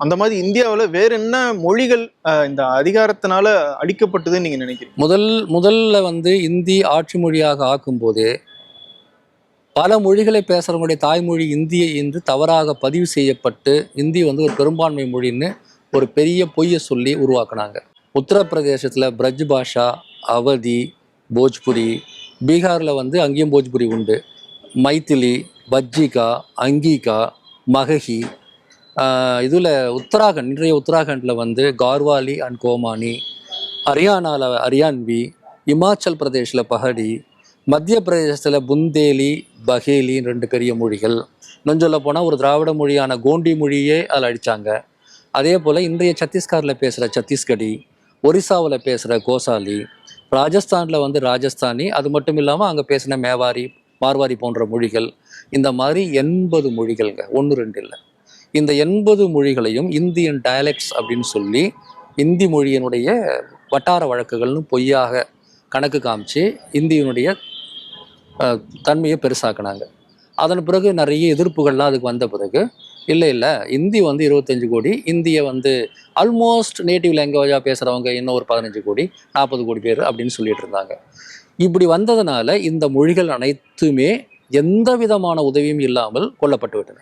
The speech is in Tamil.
அந்த மாதிரி இந்தியாவில் வேற என்ன மொழிகள் இந்த அதிகாரத்தினால அழிக்கப்பட்டதுன்னு நீங்க நினைக்கிறீங்க? முதல் முதல்ல வந்து இந்தி ஆட்சி மொழியாக ஆக்கும்போதே பல மொழிகளை பேசுகிறவங்களுடைய தாய்மொழி இந்திய என்று தவறாக பதிவு செய்யப்பட்டு இந்தி வந்து ஒரு பெரும்பான்மை மொழின்னு ஒரு பெரிய பொய்யை சொல்லி உருவாக்குனாங்க. உத்தரப்பிரதேசத்தில் பிரஜ் பாஷா அவதி போஜ்புரி பீகாரில் வந்து அங்கேயும் போஜ்புரி உண்டு. மைத்திலி பஜ்ஜிகா அங்கீகா மகஹி இதில் உத்தராகண்ட் இன்றைய உத்தராகண்டில் வந்து கார்வாலி அண்ட் கோமானி ஹரியானாவில் ஹரியான்வி இமாச்சல் பிரதேஷில் பஹடி மத்திய பிரதேசத்தில் புந்தேலி பஹேலின்னு ரெண்டு பெரிய மொழிகள். இன்னும் சொல்ல போனால் ஒரு திராவிட மொழியான கோண்டி மொழியே அதில் அடித்தாங்க அதே போல் இன்றைய சத்தீஸ்கரில் பேசுகிற சத்தீஸ்கடி ஒரிசாவில் பேசுகிற கோசாலி ராஜஸ்தானில் வந்து ராஜஸ்தானி அது மட்டும் இல்லாமல் அங்கே பேசின மேவாரி மார்வாரி போன்ற மொழிகள். இந்த மாதிரி எண்பது மொழிகள்ங்க ஒன்று ரெண்டு இல்லை. இந்த எண்பது மொழிகளையும் இந்தியன் டயலெக்ட்ஸ் அப்படின்னு சொல்லி இந்தி மொழியினுடைய வட்டார வழக்குகள்னு பொய்யாக கணக்கு காமிச்சு இந்தியினுடைய தன்மையை பெருசாக்குனாங்க. அதன் பிறகு நிறைய எதிர்ப்புகள்லாம் அதுக்கு வந்த பிறகு இல்லை இல்லை இந்தி வந்து இருபத்தஞ்சு கோடி இந்தியை வந்து ஆல்மோஸ்ட் நேட்டிவ் லாங்குவேஜாக பேசுகிறவங்க இன்னும் ஒரு பதினஞ்சு கோடி நாற்பது கோடி பேர் அப்படின்னு சொல்லிட்டு இருந்தாங்க. இப்படி வந்ததுனால இந்த மொழிகள் அனைத்துமே எந்த விதமான உதவியும் இல்லாமல் கொல்லப்பட்டு விட்டன.